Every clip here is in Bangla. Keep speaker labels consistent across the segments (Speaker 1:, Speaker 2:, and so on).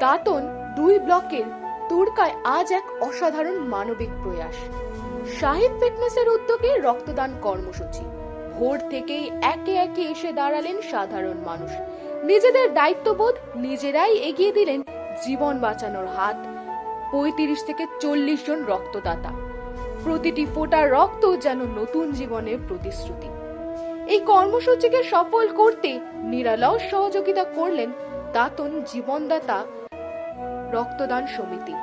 Speaker 1: দাঁতন দুই ব্লকের তুরকায় আজ এক অসাধারণ মানবিক প্রয়াস। সাহিব ফিটনেসের উদ্যোগে রক্তদান কর্মসূচি। ভোর থেকেই একে একে এসে দাঁড়ালেন সাধারণ মানুষ। নিজেদের দায়িত্ববোধ নিজেরাই এগিয়ে দিলেন জীবন বাঁচানোর হাত। পঁয়ত্রিশ থেকে চল্লিশ জন রক্তদাতা। প্রতিটি ফোঁটা রক্ত যেন নতুন জীবনের প্রতিশ্রুতি। এই কর্মসূচিকে সফল করতে নিরালস সহযোগিতা করলেন দাতন জীবনদাতা রক্তদান সমিতি।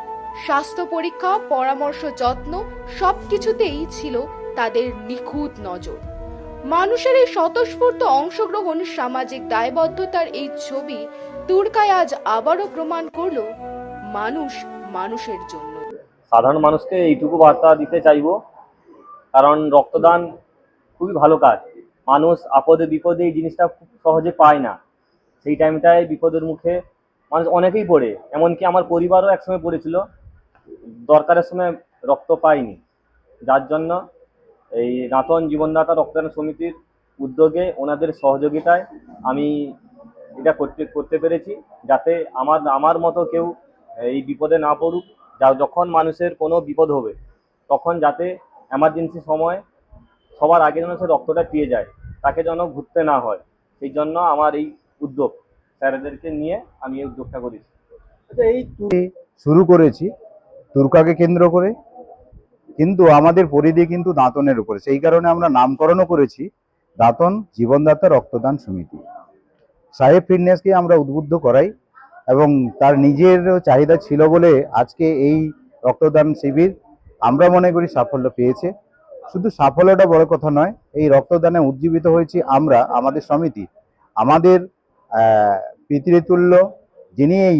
Speaker 1: স্বাস্থ্য পরীক্ষা, পরামর্শ যত্ন সবকিছুতেই ছিল তাদের নিখুঁত নজর। মানুষের এই স্বতঃস্ফূর্ত অংশগ্রহণ সামাজিক দায়বদ্ধতার এই ছবি তুর্কায় আজ আবারও প্রমাণ করল মানুষ মানুষের জন্য।
Speaker 2: সাধারণ মানুষকে এইটুকু বার্তা দিতে চাইব, কারণ রক্তদান খুবই ভালো কাজ। মানুষ আপদে বিপদে এই জিনিসটা খুব সহজে পায় না। সেই টাইমটায় বিপদের মুখে মানুষ অনেকেই পড়ে, এমনকি আমার পরিবারও একসময় পড়েছিল। দরকারের সময় রক্ত পায়নি যার জন্য এই রাতন জীবনদাতা রক্তদান সমিতির উদ্যোগে ওনাদের সহযোগিতায় আমি এটা করতে করতে পেরেছি। যাতে আমার আমার মতো কেউ এই বিপদে না পড়ুক। যা, যখন মানুষের কোনো বিপদ হবে, তখন যাতে এমার্জেন্সি সময় সবার আগে যেন সে রক্তটা পেয়ে যায়, তাকে যেন ঘুরতে না হয়। সেই জন্য আমার এই উদ্যোগ। স্যারেদেরকে নিয়ে আমি এই উদ্যোগটা করেছি।
Speaker 3: আচ্ছা এই শুরু করেছি তুর্কাকে কেন্দ্র করে কিন্তু আমাদের পরিধি কিন্তু দাঁতনের উপরে। সেই কারণে আমরা নামকরণও করেছি দাঁতন জীবনদাতা রক্তদান সমিতি। সাহেব ফিটনেসকে আমরা উদ্বুদ্ধ করাই এবং তার নিজের চাহিদা ছিল বলে আজকে এই রক্তদান শিবির আমরা মনে করি সাফল্য পেয়েছে। শুধু সাফল্যটা বড় কথা নয় এই রক্তদানে উজ্জীবিত হয়েছি আমরা আমাদের সমিতি। আমাদের পিতৃতুল্য যিনি এই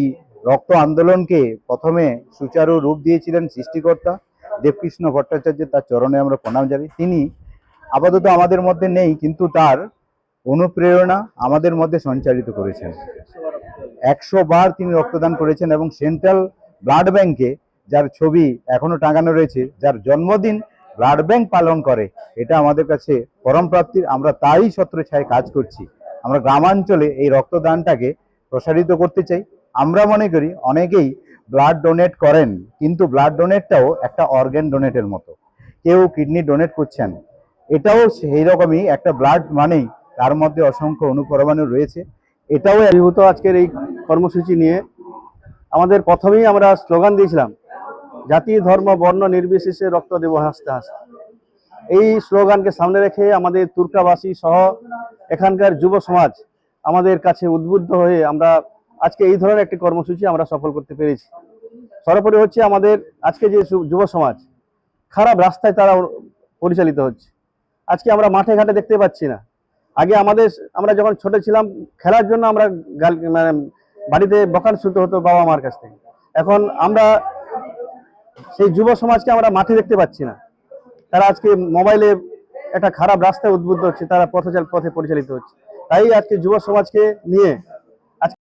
Speaker 3: রক্ত আন্দোলনকে প্রথমে সুচারু রূপ দিয়েছিলেন সৃষ্টিকর্তা দেবকৃষ্ণ ভট্টাচার্য, তার চরণে আমরা প্রণাম জানাই। তিনি আপাতত আমাদের মধ্যে নেই, কিন্তু তার অনুপ্রেরণা আমাদের মধ্যে সঞ্চারিত করেছেন। একশো বার তিনি রক্তদান করেছেন এবং সেন্ট্রাল ব্লাড ব্যাংকে যার ছবি এখনও টাঙানো রয়েছে, যার জন্মদিন ব্লাড ব্যাংক পালন করে, এটা আমাদের কাছে পরম প্রাপ্তির, আমরা তারই ছত্রছায় কাজ করছি। আমরা গ্রামাঞ্চলে এই রক্তদানটাকে প্রসারিত করতে চাই। আমরা মনে করি অনেকেই ব্লাড ডোনেট করেন, কিন্তু ব্লাড ডোনেটটাও একটা অর্গ্যান ডোনেটের মতো। কেউ কিডনি ডোনেট করছেন, এটাও সেই রকমই একটা ব্লাড মানেই তার মধ্যে অসংখ্য অনুপরমাণু রয়েছে। এটাও
Speaker 4: আবির্ভূত আজকের এই কর্মসূচি নিয়ে আমাদের প্রথমেই আমরা স্লোগান দিয়েছিলাম, জাতি, ধর্ম, বর্ণ নির্বিশেষে রক্ত দেব হাসতে হাসতে। এই স্লোগানকে সামনে রেখে আমাদের তুর্কাবাসী সহ এখানকার যুব সমাজ আমাদের কাছে উদ্বুদ্ধ হয়ে আমরা আজকে এই ধরনের একটি কর্মসূচি আমরা সফল করতে পেরেছি। সর্বোপরি হচ্ছে আমাদের আজকে যে যুব সমাজ, খারাপ রাস্তায় তারা পরিচালিত হচ্ছে। আজকে আমরা মাঠে ঘাটে দেখতে পাচ্ছি না। আগে আমাদের আমরা যখন ছোট ছিলাম, খেলার জন্য আমরা গাল মানে বাড়িতে বকান শুনতে হতো বাবা মার কাছ থেকে। এখন আমরা সেই যুব সমাজকে আমরা মাঠে দেখতে পাচ্ছি না। তারা আজকে মোবাইলে একটা খারাপ রাস্তায় উদ্বুদ্ধ হচ্ছে, তারা পথে পথে পরিচালিত হচ্ছে। তাই আজকে যুব সমাজকে নিয়ে